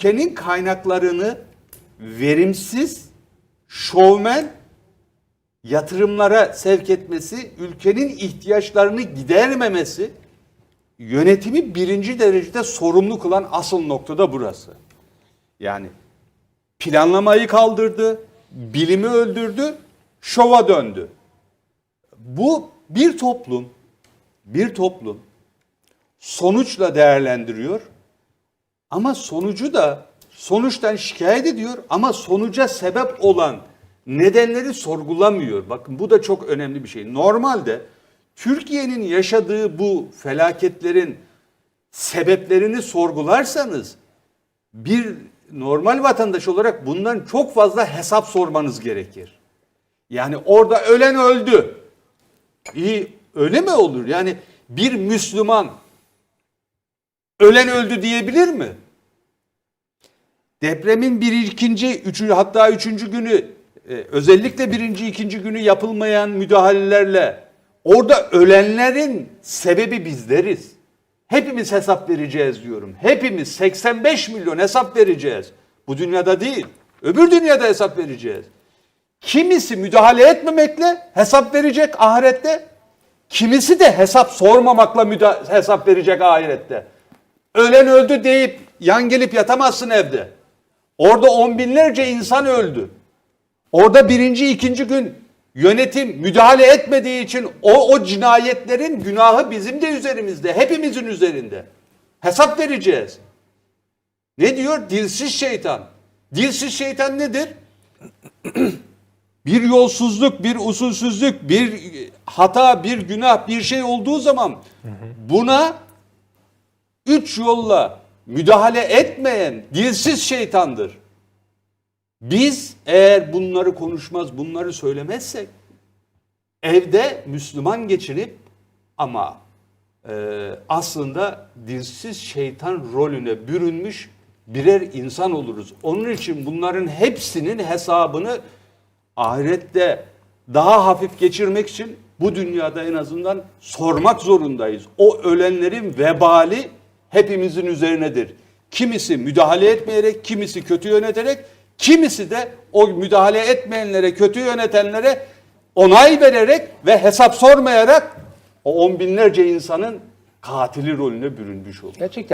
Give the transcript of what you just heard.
ülkenin kaynaklarını verimsiz, şovmen yatırımlara sevk etmesi, ülkenin ihtiyaçlarını gidermemesi yönetimi birinci derecede sorumlu kılan asıl noktada burası. Yani planlamayı kaldırdı, bilimi öldürdü, şova döndü. Bu bir toplum, bir toplum sonuçla değerlendiriyor ama sonucu da sonuçtan şikayet ediyor ama sonuca sebep olan nedenleri sorgulamıyor. Bakın bu da çok önemli bir şey. Normalde Türkiye'nin yaşadığı bu felaketlerin sebeplerini sorgularsanız bir normal vatandaş olarak bundan çok fazla hesap sormanız gerekir. Yani orada ölen öldü. İyi öyle mi olur? Yani bir Müslüman ölen öldü diyebilir mi? Depremin bir ikinci, üçüncü hatta üçüncü günü e, özellikle birinci, ikinci günü yapılmayan müdahalelerle orada ölenlerin sebebi bizleriz. Hepimiz hesap vereceğiz diyorum. Hepimiz 85 milyon hesap vereceğiz. Bu dünyada değil. Öbür dünyada hesap vereceğiz. Kimisi müdahale etmemekle hesap verecek ahirette. Kimisi de hesap sormamakla müda- hesap verecek ahirette. Ölen öldü deyip yan gelip yatamazsın evde. Orada on binlerce insan öldü. Orada birinci, ikinci gün yönetim müdahale etmediği için o, o cinayetlerin günahı bizim de üzerimizde. Hepimizin üzerinde. Hesap vereceğiz. Ne diyor? Dilsiz şeytan. Dilsiz şeytan nedir? bir yolsuzluk, bir usulsüzlük, bir hata, bir günah, bir şey olduğu zaman buna üç yolla müdahale etmeyen dilsiz şeytandır. Biz eğer bunları konuşmaz, bunları söylemezsek evde Müslüman geçinip ama e, aslında dilsiz şeytan rolüne bürünmüş birer insan oluruz. Onun için bunların hepsinin hesabını ahirette daha hafif geçirmek için bu dünyada en azından sormak zorundayız. O ölenlerin vebali hepimizin üzerinedir. Kimisi müdahale etmeyerek, kimisi kötü yöneterek, kimisi de o müdahale etmeyenlere, kötü yönetenlere onay vererek ve hesap sormayarak o on binlerce insanın katili rolüne bürünmüş olur. Gerçekten